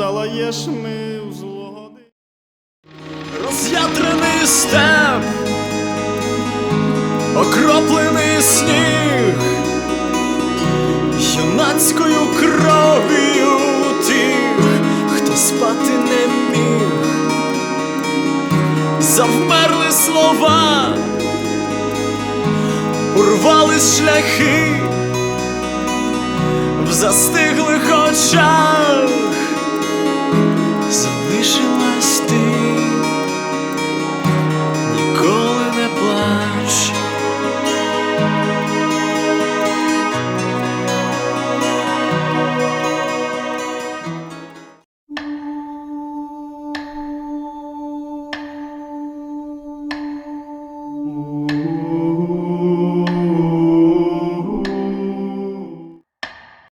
залаєш ми в злогоди. Роз'ятрений степ, окроплений сніг, юнацькою кров'ю тих, хто спати не міг, завмерли слова, урвались шляхи в застиглих очах